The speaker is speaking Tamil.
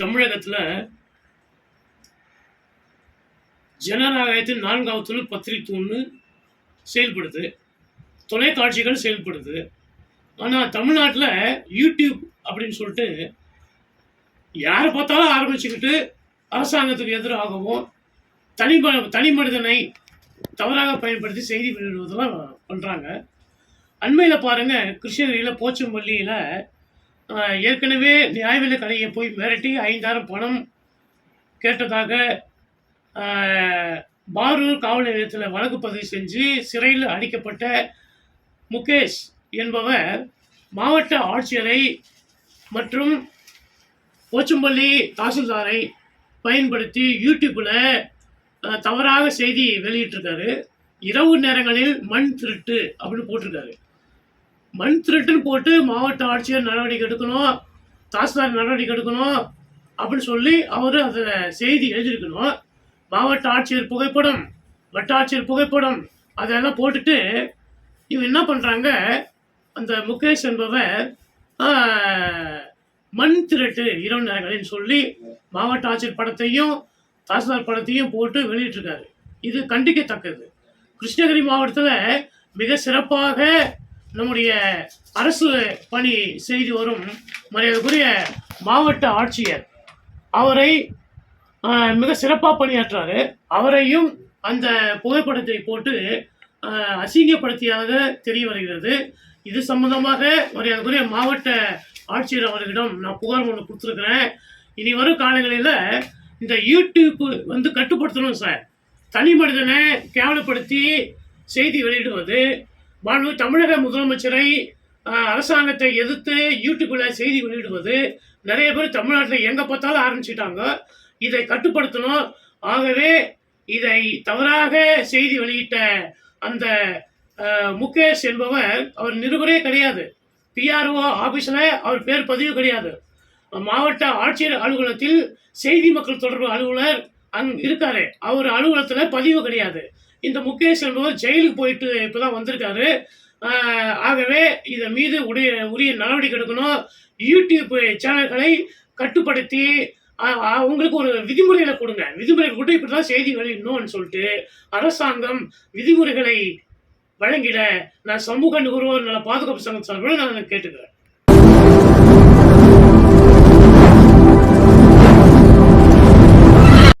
தமிழகத்துல ஜனநாயகத்தின் நான்காவது தூண் பத்திரிகை தூண்னு செயல்படுது தொலைக்காட்சிகள் செயல்படுது. ஆனால் தமிழ்நாட்டில் யூடியூப் அப்படின்னு சொல்லிட்டு யாரை பார்த்தாலும் ஆரம்பிச்சுக்கிட்டு அரசாங்கத்துக்கு எதிராகவும் தனி ம- தனி மனிதனை தவறாக பயன்படுத்தி செய்தி வெளியிடுவதெல்லாம் பண்ணுறாங்க அண்மையில் பாருங்கள் கிருஷ்ணகிரியில் போச்சம்பள்ளியில் ஏற்கனவே நியாயவில கடையை போய் மிரட்டி ஐந்தாயிரம் பணம் கேட்டதாக பாரூர் காவல் நிலையத்தில் வழக்கு பதிவு செஞ்சு சிறையில் அடைக்கப்பட்ட முகேஷ் என்பவர் மாவட்ட ஆட்சியரை மற்றும் போச்சம்பள்ளி தாசில்தாரை பயன்படுத்தி யூடியூப்பில் தவறாக செய்தி வெளியிட்டிருக்காரு. இரவு நேரங்களில் மண் திருட்டு அப்படின்னு போட்டிருக்காரு. மண் திருட்டுன்னு போட்டு மாவட்ட ஆட்சியர் நடவடிக்கை எடுக்கணும் தாசில்தார் நடவடிக்கை எடுக்கணும் அப்படின்னு சொல்லி அவர் அதில் செய்தி எழுதியிருக்கணும். மாவட்ட ஆட்சியர் புகைப்படம் வட்டாட்சியர் புகைப்படம் அதெல்லாம் போட்டுட்டு இவங்க என்ன பண்ணுறாங்க அந்த முகேஷ் என்பவர் மண் திருட்டு இரவு நேரங்களின்னு சொல்லி மாவட்ட ஆட்சியர் படத்தையும் தாசில்தார் படத்தையும் போட்டு வெளியிட்டிருக்காரு. இது கண்டிக்கத்தக்கது. கிருஷ்ணகிரி மாவட்டத்தில் மிக சிறப்பாக நம்முடைய அரசு பணி செய்து வரும் மரியாதைக்குரிய மாவட்ட ஆட்சியர். அவரை மிக சிறப்பாக பணியாற்றாரு. அவரையும் அந்த புகைப்படத்தை போட்டு அசிங்கப்படுத்தியாக தெரிய வருகிறது. இது சம்பந்தமாக மரியாதைக்குரிய மாவட்ட ஆட்சியர் அவர்களிடம் நான் புகார் ஒன்று கொடுத்துருக்குறேன். இனி வரும் காலங்களில் இந்த யூடியூப்பு வந்து கட்டுப்படுத்தணும் சார். தனி மனிதனை கேவலப்படுத்தி செய்தி வெளியிடுவது மாண்பு தமிழக முதலமைச்சரை அரசாங்கத்தை எதிர்த்து யூடியூப்பில் செய்தி வெளியிடுவது நிறைய பேர் தமிழ்நாட்டில் எங்கே பார்த்தாலும் ஆரம்பிச்சிட்டாங்க. இதை கட்டுப்படுத்தணும். ஆகவே இதை தவறாக செய்தி வெளியிட்ட அந்த முகேஷ் என்பவர் அவர் நிருபரே கிடையாது. பிஆர்ஓ ஆஃபீஸில் அவர் பேர் பதிவு கிடையாது. மாவட்ட ஆட்சியர் அலுவலகத்தில் செய்தி மக்கள் தொடர்பு அலுவலர் அங் இருக்காரு. அவர் அலுவலகத்தில் பதிவு கிடையாது. இந்த முகேஷ் என்பவர் ஜெயிலுக்கு போயிட்டு இப்போதான் வந்திருக்காரு. ஆகவே இதன் மீது உடைய உரிய நடவடிக்கை எடுக்கணும். யூடியூப் சேனல்களை கட்டுப்படுத்தி உங்களுக்கு ஒரு விதிமுறைகளை கொடுங்க. விதிமுறைகள் கொடுத்து இப்படி தான் செய்தி வெளியிடணும்னு சொல்லிட்டு அரசாங்கம் விதிமுறைகளை வழங்கிட நான் சமூக நுகர்வோர் நல்ல பாதுகாப்பு சங்கம் சார்பில் நான் கேட்டுக்கிறேன்.